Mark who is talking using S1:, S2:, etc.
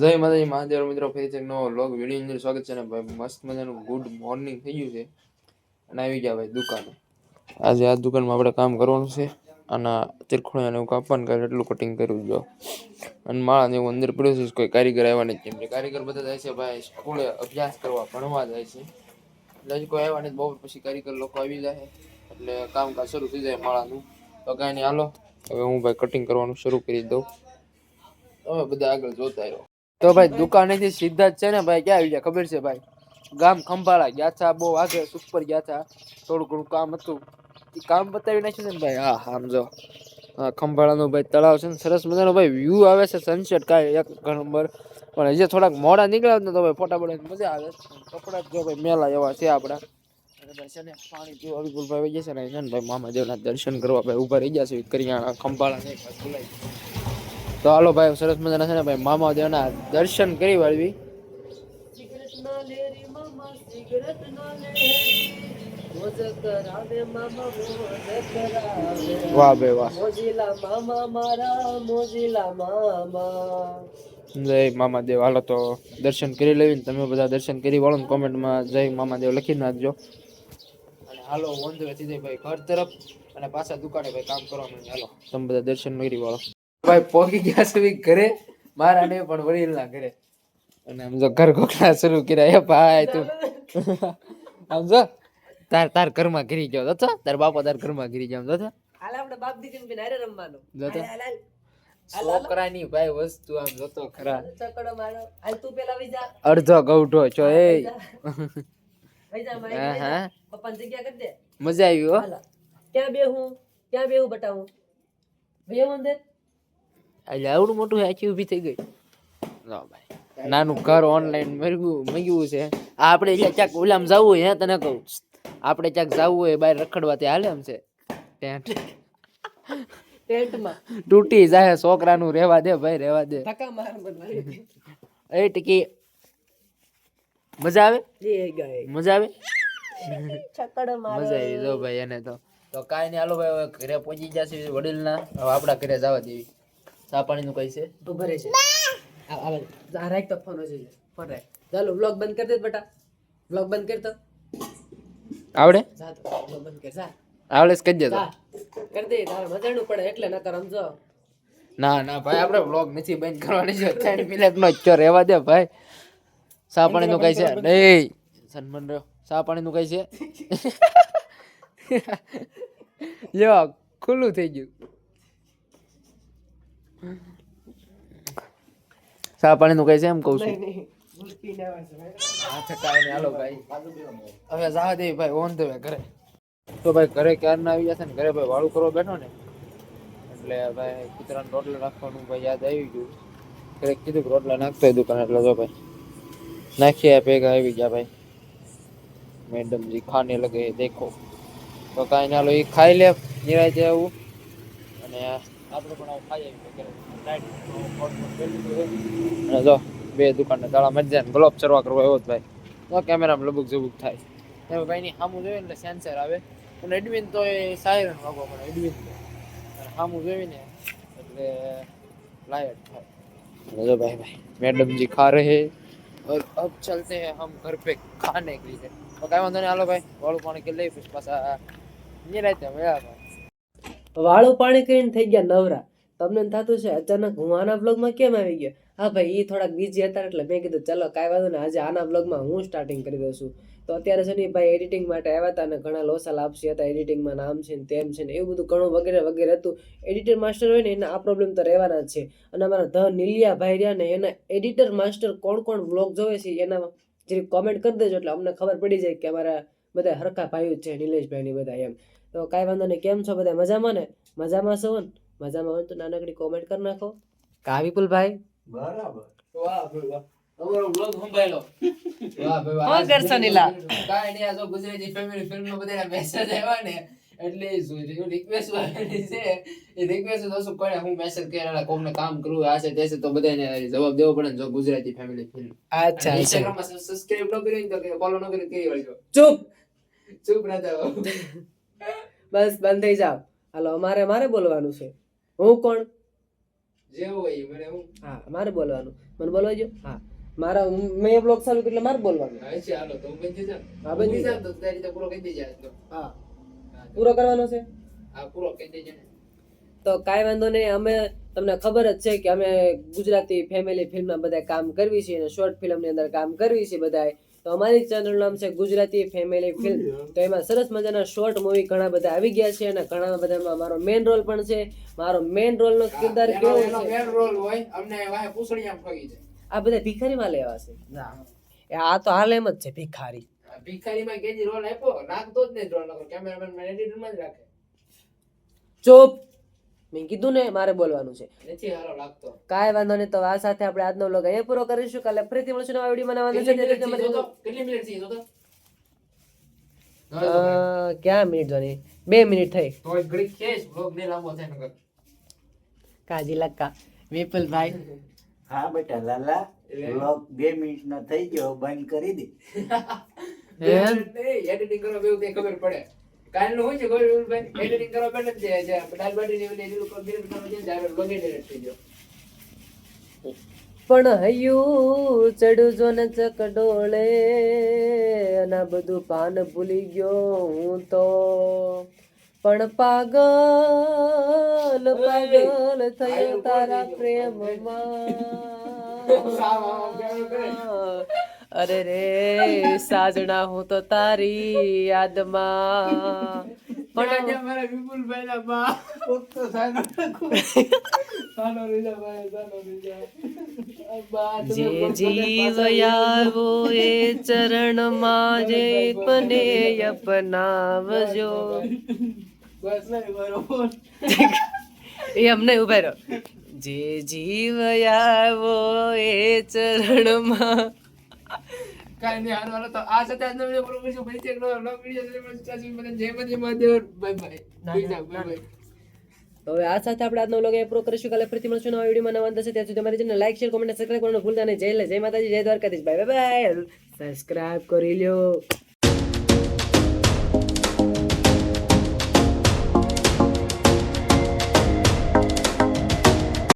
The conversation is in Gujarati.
S1: જય માતાજી, મહાદેવ મિત્રો ફરીથી એક નવો વ્લોગ વીડિયો અંદર સ્વાગત છે ને ભાઈ, મસ્ત મજાનું ગુડ મોર્નિંગ થઈ ગયું છે. અને આવી ગયા ભાઈ દુકાને. આજે આ દુકાનમાં આપણે કામ કરવાનું છે અને તિરખોણે અને એવું કાપવાનું કરે એટલું કટિંગ કર્યું જો અને માળા એવું અંદર પડ્યું છે, કોઈ કારીગર આવ્યા નથી. કેમ કારીગર બધા જાય છે ભાઈ, સ્કૂલે અભ્યાસ કરવા, ભણવા જાય છે. એટલે કોઈ આવ્યા નથી બહુ પછી કારીગર લોકો આવી જાય. એટલે કામકાજ શરૂ થઈ જાય માળાનું. તો કાંઈ નહીં, હાલો. હવે હું ભાઈ કટિંગ કરવાનું શરૂ કરી દઉં. તમે બધા આગળ જોતા આવ્યો તો ભાઈ દુકાનેથી સીધા જ છે ને ભાઈ, ક્યાં આવી ગયા? ખબર છે ભાઈ? ગામ ખંભાળા ગયા હતા બહુ આગળ સુપર ગયા હતા થોડું ઘણું કામ હતું. એ કામ બતાવી નાખ્યું છે ને ભાઈ? હા સમજો હા ખંભાળાનું ભાઈ તળાવ છે ને, સરસ મજાનો ભાઈ વ્યૂ આવે છે સનસેટ કાંઈ એક નંબર પણ હજી થોડાક મોડા નીકળ્યા ને તો ભાઈ, ફોટા પડે મજા આવે. કપડા જો ભાઈ, મેલા એવા છે આપણા ભાઈ, છે ને, પાણી જો વિપુલ ભાઈ વહી છે ને ભાઈ, મામાદેવના દર્શન કરવા ભાઈ ઊભા રહી ગયા છે કરિયાણા ખંભાળા નહીં બોલાય તો હાલો ભાઈ સરસ મજાના છે ને ભાઈ મામા દેવના દર્શન કરી વાળવી. વાહ બે વાહ. જય મામા દેવ હાલો તો દર્શન કરી લેવી ને તમે બધા દર્શન કરી વાળો ને કોમેન્ટમાં જય મામા દેવ લખી નાખજો. અને હાલો ઓન ધ વે ભાઈ ઘર તરફ અને પાછા દુકાને ભાઈ કામ કરવા માંડે હાલો. તમે બધા દર્શન કરી વાળો. ભાઈ પોકી ગયા છે ઘરે મારા ને પણ વડીલના ઘરે. અને આમ જો ઘર ગોખલા શરૂ કર્યા. એ ભાઈ તું. આમ જો તાર તાર ઘરમાં ઘરી ગયો. તો તાર બાપા તાર ઘરમાં ઘરી ગયો. તો
S2: હાલ આપણે બાપ દીકરી બિન હારે રમવાનું. હાલ,
S1: છોકરાની ભાઈ વસ્તુ આમ જોતો ખરા.
S2: ચકડો મારો. હાલ તું પેલા વઈ જા.
S1: અડધો ગૌઢો છો એ
S2: વઈ જા.
S1: હા હા.
S2: પપ્પાની જગ્યા કરી દે.
S1: મજા આવી હો.
S2: ક્યાં બેહું? ક્યાં બેહું બતાવું? બેહું અંદર.
S1: એટલે આવડું મોટું આખી ઊભી થઈ ગઈ. લો ભાઈ. નાનું ઘર ઓનલાઈન મર્યું મગ્યું છે. આ આપણે ક્યાંક ઓલામ જવું હોય હે તને કહું. આપણે ક્યાંક જવું હોય બહાર રખડવા તે હાલે એમ છે. ટેન્ટ.
S2: ટેન્ટમાં.
S1: તૂટી જાય છોકરાનું રહેવા દે ભાઈ રહેવા દે.
S2: ધક્કા માર
S1: એ ટીકી મજા આવે? મજા આવે? મજા આવી જો ભાઈ એને તો. તો કાંઈ નહીં હાલો ભાઈ હવે ઘરે પહોંચી જશે વડીલના. હવે આપણા ઘરે જવા દેવી. ચા પાણીનું કઈ છે?
S2: તું ભરે છે. આ રાખ તો ફોન હશે ફોન રાખ. ચાલો વ્લોગ બંધ કરી દે બેટા. વ્લોગ બંધ કર તો
S1: આવડે?
S2: જા તો વ્લોગ બંધ કર જા.
S1: આવડે જ
S2: જા. કર દે તારે મજાનું પડે એટલે ન કર સમજો
S1: ના ના ભાઈ આપણે વ્લોગ નથી બંધ કરવાની છે ત્રણ મિનિટ નો ચો રહેવા દે ભાઈ. ચા પાણી નું કઈ છે? નહીં. સન્માન રહ્યો. ચા પાણી નું કઈ છે? યો ખુલ્લું થઈ ગયું. ચા પાણી નું કઈ છે એમ કઉ છું. હવે દે ભાઈ ઓન ધ વે ઘરે. તો ભાઈ ઘરે ક્યારના આવી જશે ને? ઘરે ભાઈ વાળું કરવા બેઠો ને? એટલે ભાઈ કૂતરાને રોટલા નાખવાનું ભાઈ યાદ આવી ગયું. ઘરે કીધું કે રોટલા નાખતો હોય દુકાન. એટલે જો ભાઈ નાખ્યા ભેગા આવી ગયા ભાઈ. મેડમ જી ખાને લગે દેખો. તો કાંઈ ના લો એ ખાઈ લે નિરાય આવું. અને આપણે પણ આવું ખાઈ આવીએ ઘરે. અને જો બે દુકાનને તાળા મરી જાય ને ગ્લોબ ચરવા કરવા એવો જ ભાઈ તો કેમેરામાં લબુક ઝબુક થાય એમાં ભાઈની સામું જોઈએ એટલે સેન્સર આવે અને એડમિન તો એ સાયરન વાગવા મળે એડમિન તો અને સામું જોઈને એટલે લાયટ થાય અને જો ભાઈ ભાઈ मैडम जी खा रहे हैं और अब चलते हैं हम घर पे खाने के लिए तो કાંઈ વાંધો નહીં હાલો ભાઈ વાળું પાણી કે લઈ પછી પાછા નહીં રહેતે મેળા
S2: વાળું પાણી કરીને થઈ ગયા નવરા. તમને થતું છે અચાનક હું આના બ્લોગમાં કેમ આવી ગયો? હા ભાઈ એ થોડાક બીજી હતા એટલે મેં કીધું, ચલો, કાંઈ વાંધો ને આજે આના બ્લોગમાં હું સ્ટાર્ટિંગ કરી દઉં છું. તો અત્યારે છે ને ભાઈ એડિટિંગ માટે આવ્યા હતા અને ઘણા લોસા લાપસી હતા એડિટિંગમાં નામ છે ને તેમ છે ને એવું બધું ઘણું વગેરે વગેરે હતું. એડિટર માસ્ટર હોય ને એના આ પ્રોબ્લેમ તો રહેવાના જ છે. અને અમારા ધ નીલિયા ભાઈ રહ્યા ને એના એડિટર માસ્ટર કોણ કોણ બ્લોગ જોવે છે એના જે કોમેન્ટ કરી દેજો એટલે અમને ખબર પડી જાય કે અમારા બધા હરખા ભાઈઓ છે નિલેશભાઈ ની બધા એમ. તો કાંઈ વાંધો નહીં. કેમ છો બધા? મજામાં ને? મજામાં છો ને? મજામાં હોય તો નાનકડી કોમેન્ટ કરી નાખો. કા વિપુલભાઈ?
S1: બરાબર. ભાઈ વાહ. તમારો બ્લોગ સંભાળ્યો. વાહ ભાઈ વાહ.
S2: કરશો નીલા.
S1: કાંઈ નહીં આ તો ગુજરાતી ફેમિલી ફિલ્મનો બધાના મેસેજ આવ્યા ને એટલે રિક્વેસ્ટ છે એ રિક્વેસ્ટ તો શું કરે? હું મેસેજ કર્યા કોઈને કામ કરવું આ છે તે છે તો બધાને જવાબ દેવો પડે જો ગુજરાતી ફેમિલી ફિલ્મ
S2: અચ્છા
S1: ઇન્સ્ટાગ્રામમાં સબસ્ક્રાઇબ ન તો ફોલો ન કરી વળજો
S2: ચૂપ!
S1: ચૂપ થાઓ
S2: બસ બંધ થઈ જાઓ. હાલો અમારે મારે બોલવાનું છે. હું કોણ?
S1: જે હોય મને હું?
S2: હા મારે બોલવાનું. મને બોલવા હા. મારા મેં બ્લોગ ચાલુ એટલે મારે બોલવાનું.
S1: હા છે તો હું જા
S2: હા, બંધી જા.
S1: તો તારી રીતે પૂરો કહી દેજે
S2: હા.
S1: હા,
S2: પૂરો કરવાનો છે?
S1: હા પૂરો કહી દેજે
S2: તો કાંઈ વાંધો નહીં અમે તમને ખબર જ છે કે અમે ગુજરાતી ફેમિલી ફિલ્મમાં બધા કામ કરવી છે અને શોર્ટ ફિલ્મની અંદર કામ કરવી છે બધાય તો અમારી ચેનલ નામ છે ગુજરાતી ફેમિલી ફિલ્મ તો એમાં સરસ મજાના શોર્ટ મૂવી ઘણા બધા આવી ગયા છે અને ઘણા બધામાં મારો મેઇન રોલ પણ છે. મારો મેઇન રોલનો કિરદાર કેવો છે?
S1: main રોલ હોય અમને
S2: આ બધા ભિખારીમાં લેવા છે? એ આ તો હાલ એમ જ છે ભિખારી.
S1: ભિખારીમાં કેજી રોલ આપ્યો નાખતો જ નહીં રોલ નકર કેમેરામેન એડિટરમાં જ રાખે.
S2: ચૂપ. મેં કીધું ને મારે બોલવાનું છે.
S1: નથી હારો લાગતો.
S2: કાંઈ વાંધો નહીં તો આ સાથે આપણે આજનો વ્લોગ અહીંયા પૂરો કરીશું. કાલે ફરીથી મળશું નવા વીડિયો બનાવવાનું છે
S1: કેટલી મિનિટ થઈ
S2: ક્યાં મિનિટ જોની? બે મિનિટ થઈ.
S1: લાંબો થાય નકર.
S2: કાજી લક્કા વિપુલભાઈ.
S3: હા બેટા લાલા વ્લોગ બે મિનિટ નો થઈ ગયો બંધ કરી દે.
S1: એડિટિંગ કરો તે ખબર પડે. કાલનું છે કરવા બેઠા છે. જે.
S2: પણ હૈયું ચડું જો ને ચકડોળે અને બધું પાન ભૂલી ગયો હું તો પણ પાગલ પાગલ થયો તારા પ્રેમમાં અરે રે સાજણા હું તો તારી યાદમાં.
S1: પણ બા. સાનો ભાઈ, સાનો
S2: જે જીવ આવો એ ચરણમાં જે મને અપનાવજો.
S1: બસ નહીં, બરોબર.
S2: એ અમને ઊભા રહો. જે જીવ આવો એ ચરણમાં
S1: કાંઈ નહીં, હાલો તો આ સાથે આજનો વીડિયો પૂરો કરીશું. ફરીથી એક નવો vlog વીડિયો જય માતાજી, મહાદેવ. બાય બાય
S2: ના,
S1: બાય
S2: ના,
S1: bye.
S2: તો હવે આ સાથે આપણે આજનો વ્લોગ પૂરો કરીશું. કાલે ફરીથી મળશું નવા વિડીયોમાં નવા અંત ત્યાં સુધી અમારી channel like share comment subscribe કરવાનું ભૂલતા નહીં. જય લે જય માતાજી જય દ્વારકાધીશ. બાય બાય સબસ્ક્રાઇબ કરી લ્યો.